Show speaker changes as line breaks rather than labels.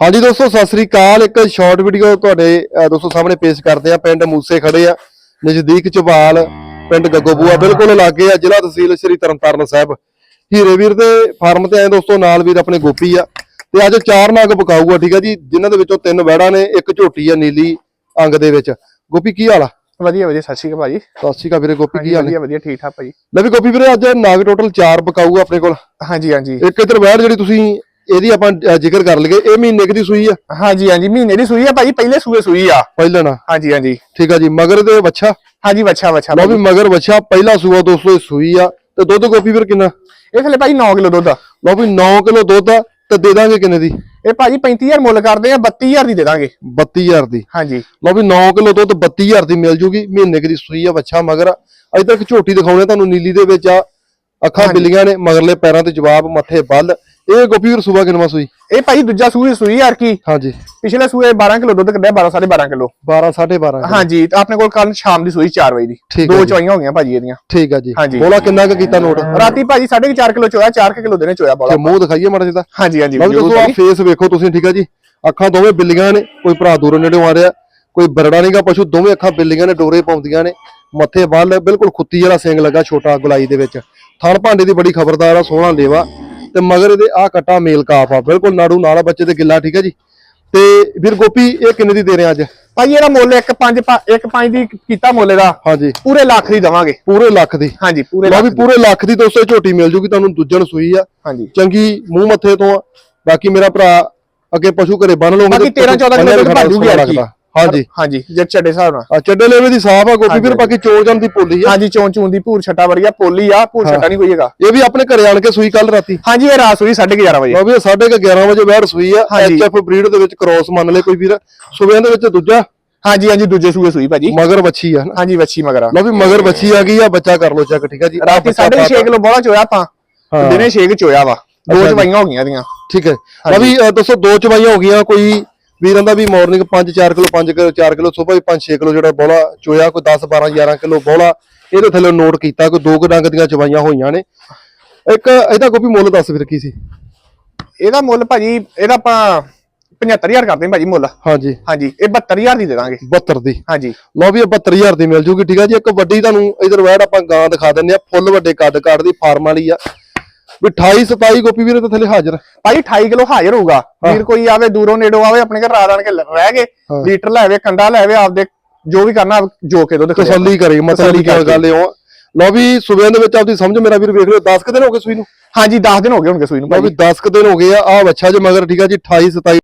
ਹਾਂਜੀ ਦੋਸਤੋ ਸਤਿ ਸ੍ਰੀ ਅਕਾਲ। ਇੱਕ ਸ਼ਾਰਟ ਵੀਡੀਓ ਤੁਹਾਡੇ ਦੋਸਤੋ ਸਾਹਮਣੇ ਪੇਸ਼ ਕਰਦੇ ਆ ਪਿੰਡ ਮੂਸੇ ਖੜੇ ਆ ਨਜ਼ਦੀਕ ਚਬਾਲ ਪਿੰਡ ਗੱਗੋਬੂਆ ਬਿਲਕੁਲ ਲਾਗੇ ਆ ਜ਼ਿਲ੍ਹਾ ਤਹਿਸੀਲ ਸ੍ਰੀ ਤਰਨਤਾਰਨ ਸਾਹਿਬ। ਹੀਰੇ ਵੀਰ ਦੇ ਫਾਰਮ ਤੇ ਆਏ ਦੋਸਤੋ ਨਾਲ ਵੀਰ ਆਪਣੇ ਗੋਪੀ ਆ। ਤੇ ਅੱਜ ਚਾਰ ਨਗ ਪਕਾਊ ਆ ਠੀਕ ਆ ਜੀ ਜਿਨ੍ਹਾਂ ਦੇ ਵਿੱਚੋਂ ਤਿੰਨ ਵੈੜਾਂ ਨੇ ਇੱਕ ਝੋਟੀ ਆ ਨੀਲੀ ਅੰਗ ਦੇ ਵਿੱਚ। ਗੋਪੀ ਕੀ ਹਾਲ ਆ?
ਵਧੀਆ ਵਧੀਆ ਸਤਿ ਸ਼੍ਰੀ ਅਕਾਲ ਭਾਜੀ।
ਸਤਿ ਸ਼੍ਰੀ ਅਕਾਲ ਵੀਰੇ ਗੋਪੀ ਕੀ ਹਾਲ ਨੇ?
ਵਧੀਆ ਵਧੀਆ ਠੀਕ ਠਾਕ ਭਾਜੀ।
ਲੈ ਵੀ ਗੋਪੀ ਵੀਰੇ ਅੱਜ ਨਗ ਟੋਟਲ ਚਾਰ ਪਕਾਊ ਆ ਆਪਣੇ ਕੋਲ।
ਹਾਂਜੀ ਹਾਂਜੀ।
ਇੱਕ ਇੱਧਰ ਵੈੜ ਜਿਹੜੀ ਤੁਸੀਂ ਇਹਦੀ ਆਪਾਂ ਜ਼ਿਕਰ ਕਰ ਲਈਏ ਇਹ ਮਹੀਨੇ ਦੀ ਸੂਈ ਆ?
ਹਾਂਜੀ ਹਾਂਜੀ ਮਹੀਨੇ ਦੀ ਸੂਈ ਆ ਭਾਜੀ ਪਹਿਲੇ ਸੂਏ ਸੂਈ ਆ।
ਪਹਿਲਾਂ ਨਾ?
ਹਾਂਜੀ ਹਾਂਜੀ।
ਠੀਕ ਆ ਜੀ ਮਗਰ ਦੇ ਵੱਛਾ?
ਹਾਂਜੀ ਬੱਚਾ ਬੱਚਾ
ਲਓ ਵੀ ਮਗਰ ਵੱਛਾ ਪਹਿਲਾ ਸੂਆ ਦੋਸਤੋ ਇਹ ਸੂਈ ਆ। ਤੇ ਦੁੱਧ ਗੋਪੀ ਵੀਰ ਕਿੰਨਾ?
ਇਹ ਥਲੇ ਭਾਜੀ 9 ਕਿਲੋ ਦੁੱਧ ਆ।
ਲਓ ਵੀ 9 ਕਿਲੋ ਦੁੱਧ ਆ ਤੇ ਦੇ ਦਾਂਗੇ ਕਿੰਨੇ ਦੀ?
ਇਹ ਭਾਜੀ 35000 ਮੁੱਲ ਕਰਦੇ ਆ 32000 ਦੀ ਦੇ ਦਾਂਗੇ।
32000 ਦੀ।
ਹਾਂਜੀ।
ਲਓ ਵੀ 9 ਕਿਲੋ ਦੁੱਧ 32000 ਦੀ ਮਿਲ ਜੂਗੀ ਮਹੀਨੇ ਕੁ ਦੀ ਸੂਈ ਆ ਵੱਛਾ ਮਗਰ ਅਜੇ ਤੱਕ ਝੋਟੀ ਦਿਖਾਉਣੇ ਤੁਹਾਨੂੰ ਨੀਲੀ ਦੇ ਵਿੱਚ ਆ। ਅੱਖਾਂ ਬਿੱਲੀਆਂ ਨੇ ਮਗਰਲੇ ਪੈਰਾਂ ਤੇ ਜਵਾਬ ਮੱਥੇ ਬੱਲ। ਇਹ ਗੋਪੀ ਵੀਰ ਸੂਆ ਕਿੰਨਵਾ ਸੂਈ?
ਇਹ ਭਾਜੀ ਦੂਜਾ ਸੂਏ ਸੂਈ ਯਾਰ ਕੀ?
ਹਾਂਜੀ।
ਪਿਛਲੇ ਸੂਏ 12 ਕਿਲੋ ਦੁੱਧ ਕੱਢਿਆ 12 12.5 ਕਿਲੋ।
12 12.5
ਹਾਂਜੀ ਤੇ ਆਪਣੇ ਕੋਲ ਕੱਲ ਸ਼ਾਮ ਦੀ ਸੂਈ 4 ਵਜੇ ਦੀ। ਦੋ। ਚਵਾਈਆਂ ਹੋ ਗਈਆਂ ਭਾਜੀ ਇਹਦੀਆਂ।
ਠੀਕ ਆ ਜੀ। ਬੋਲਾ ਕਿੰਨਾ ਕੁ ਕੀਤਾ ਨੋਟ?
ਰਾਤੀ ਭਾਜੀ 4.5 ਕਿਲੋ ਚੋਇਆ 4 ਕਿਲੋ ਦੇਣੇ ਚੋਇਆ ਬੋਲਾ।
ਤੇ ਮੂੰਹ ਦਿਖਾਈਏ ਮਾੜਾ ਜਿਹਾ
ਹਾਂਜੀ ਹਾਂਜੀ
ਦੋਸਤੋ ਆ। ਫੇਸ ਵੇਖੋ ਤੁਸੀਂ ਠੀਕ ਆ ਜੀ? ਅੱਖਾਂ ਦੋਵੇਂ ਬਿੱਲੀਆਂ ਨੇ ਕੋਈ ਭਰਾ ਦੂਰੋਂ ਨੇੜੋਂ ਆ ਰਿਹਾ ਕੋਈ ਬਰੜਾ ਨਹੀਂਗਾ ਪਸ਼ੂ ਦੋਵੇਂ ਅੱਖਾਂ ਬਿੱਲੀਆਂ ਨੇ ਡੋਰੇ ਪਾਉਂਦੀਆਂ ਨੇ ਮੱਥੇ ਵੱਲ ਬਿਲਕੁਲ ਖੁੱਤੀ ਵਾਲਾ ਸਿੰਗ ਲੱਗਾ ਛੋਟਾ ਗੁਲਾਈ ਦੇ ਵਿੱਚ। ਥਣ ਭਾਂਡੇ ਦੀ ਬੜੀ ਖਬਰਦਾਰ ਆ ਸੋਹਣਾ ਲੇਵਾ। ਤੇ ਮਗਰ ਇਹਦੇ ਆ ਕਟਾ ਮੇਲ ਕਾਫ ਆ। ਬਿਲਕੁਲ ਨਾੜੂ ਨਾਲਾ ਬੱਚੇ ਤੇ ਗਿੱਲਾ ਠੀਕ ਆ ਜੀ? ਤੇ ਵੀਰ ਗੋਪੀ ਇਹ ਕਿੰਨੇ ਦੀ ਦੇ ਰਹੇ ਅੱਜ?
ਭਾਜੀ ਇਹਦਾ ਮੁੱਲ 1.5 1.5 ਦੀ ਕੀਤਾ ਮੁੱਲ ਇਹਦਾ।
ਹਾਂਜੀ।
ਪੂਰੇ ਲੱਖ ਦੀ ਦਵਾਂਗੇ।
ਪੂਰੇ ਲੱਖ ਦੀ?
ਹਾਂਜੀ ਪੂਰੇ ਲੱਖ
ਵੀ
ਦੀ।
ਪੂਰੇ ਲੱਖ ਦੀ ਦੋਸਤੋ ਝੋਟੀ ਮਿਲ ਜੂਗੀ ਤੁਹਾਨੂੰ ਦੂਜਣ ਸੂਈ ਆ।
ਹਾਂਜੀ।
ਚੰਗੀ ਮੂੰਹ ਮੱਥੇ ਤੋਂ ਆ। ਬਾਕੀ ਮੇਰਾ ਭਰਾ ਅੱਗੇ ਪਸ਼ੂ ਘਰੇ ਬੰਨ ਲਓਗੇ
ਬਾਕੀ 13 14 ਕਿਲੋ ਦੁੱਧ ਭਰ ਜੂਗੀ।
ਹਾਂਜੀ।
ਹਾਂਜੀ ਜੇ ਛੱਡੇ ਹਿਸਾਬ ਨਾਲ।
ਆ ਚੱਡੇ ਲੇਵੇ ਦੀ ਸਾਫ਼ ਆ ਗੋਪੀ ਵੀਰ ਬਾਕੀ ਚੋਲ ਜਨ ਦੀ ਪੋਲੀ ਆ।
ਹਾਂਜੀ ਚੋਂ ਚੂਨ ਦੀ ਭੂਰ ਛੱਟਾ ਵਰਗਾ ਪੋਲੀ ਆ ਭੂਰ ਛੱਟਾ ਨਹੀਂ ਕੋਈ ਹੈਗਾ।
ਇਹ ਵੀ ਆਪਣੇ ਘਰੇ ਆਣ ਕੇ ਸੂਈ ਕੱਲ ਰਾਤੀ?
ਹਾਂਜੀ ਇਹ ਰਾਤ ਹੋਈ 11:30 ਵਜੇ।
ਲਓ ਵੀ ਇਹ ਸਾਢੇ ਕੁ 11 ਵਜੇ ਬੈਠ ਸੂਈ ਆ। ਐਚਐਫ ਬਰੀਡ ਦੇ ਵਿੱਚ ਕ੍ਰੋਸ ਮੰਨ ਲੈ ਕੋਈ ਵੀਰ। ਸੂਬਿਆਂ ਦੇ ਵਿੱਚ ਦੂਜਾ?
ਹਾਂਜੀ ਹਾਂਜੀ ਦੂਜੇ ਸੂਏ ਸੂਈ ਭਾਜੀ।
ਮਗਰ ਬੱਚੀ ਆ
ਹਾਂਜੀ ਵੱਛੀ ਮਗਰਾ
ਲਓ ਵੀ ਮਗਰ ਬੱਚੀ ਆ ਗਈ ਆ ਬੱਚਾ ਕਰ ਲੋ ਚੈੱਕ ਠੀਕ ਆ ਜੀ।
ਰਾਤੀ
ਬੱਚਾ
6.5
ਪਾਤਾ।
ਕਿਲੋ ਬੋਲਾ ਚੋਇਆ ਆਪਾਂ। ਦਿਨੇ 6 ਚੋਇਆ ਵਾ। ਦੋ। ਚਵਾਈਆਂ ਹੋ ਗਈਆਂ ਇਹਦੀਆਂ।
ਠੀਕ ਹੈ। ਲਓ ਵੀ ਦੋ ਚਵਾਈਆਂ ਹੋ ਗਈਆਂ ਕੋਈ ਵੀਰਾਂ ਦਾ ਵੀ ਮਾਰਨਿੰਗ 5 4 ਕਿਲੋ 5 ਕਿਲੋ 4 ਕਿਲੋ ਸਵੇਰ ਵੀ 5 6 ਕਿਲੋ ਜਿਹੜਾ ਬੋਲਾ ਚੋਇਆ ਕੋਈ 10 12 11 ਕਿਲੋ ਬੋਲਾ ਇਹਦੇ ਥੱਲੇ ਨੋਟ ਕੀਤਾ ਕੋਈ ਦੋ ਡੰਗ ਦੀਆਂ ਚਵਾਈਆਂ ਹੋਈਆਂ ਨੇ। ਇੱਕ ਇਹਦਾ ਕੋਈ ਮੁੱਲ ਦੱਸ ਫਿਰ ਕੀ ਸੀ?
ਇਹਦਾ ਮੁੱਲ ਭਾਜੀ ਇਹਦਾ ਆਪਾਂ 75000 ਕਰਦੇ ਭਾਜੀ ਮੁੱਲ।
ਹਾਂਜੀ।
ਹਾਂਜੀ ਇਹ 72000 ਦੀ ਦੇ ਦਾਂਗੇ।
72 ਦੀ।
ਹਾਂਜੀ।
ਲਓ ਵੀ ਇਹ 72000 ਦੀ ਮਿਲ ਜੂਗੀ ਠੀਕ ਆ ਜੀ? ਇੱਕ ਵੱਡੀ ਤੁਹਾਨੂੰ ਇਧਰ ਵੈੜ ਆਪਾਂ ਗਾਂ ਦਿਖਾ ਦਿੰਨੇ ਆ ਫੁੱਲ ਵੱਡੇ ਕੱਦ ਕੱਦ ਦੀ ਫਾਰਮ ਵਾਲੀ ਆ। ਵੀ 28 27 ਗੋਪੀ ਵੀਰੇ ਤਾਂ ਥੱਲੇ ਹਾਜ਼ਰ
ਭਾਜੀ 28 ਕਿਲੋ ਹਾਜ਼ਰ ਹੋਊਗਾ। ਵੀਰ ਕੋਈ ਆਵੇ ਦੂਰੋਂ ਨੇੜੋਂ ਆਵੇ ਆਪਣੇ ਘਰ ਰਾਤ ਆਣ ਕੇ ਲ- ਰਹਿ ਗਏ।
ਹਾਂ।
ਲੀਟਰ ਲੈ ਆਵੇ ਕੰਡਾ ਲੈ ਆਵੇ ਆਪਦੇ ਜੋ ਵੀ ਕਰਨਾ ਜੋ ਕੇ ਖੜਿਆ।
ਤਸੱਲੀ ਕਰੀ ਮਤਲਬ ਕੀ। ਗੱਲ ਉਹ ਲਓ ਵੀ ਸੂਬਿਆਂ ਦੇ ਵਿੱਚ ਆਪਦੀ ਸਮਝ ਮੇਰਾ ਵੀਰ ਵੇਖ ਲਿਓ 10 ਕੁ ਦਿਨ ਹੋ ਗਏ ਸੂਈ ਨੂੰ।
ਹਾਂਜੀ 10 ਦਿਨ ਹੋ ਗਏ ਹੋਣਗੇ ਸੂਈ ਨੂੰ ਭਾਜੀ
ਵੀ 10 ਕੁ ਦਿਨ ਹੋ ਗਏ ਆ ਆ ਬੱਚਾ ਜੇ ਮਗਰ ਠੀਕ ਆ ਜੀ 28 27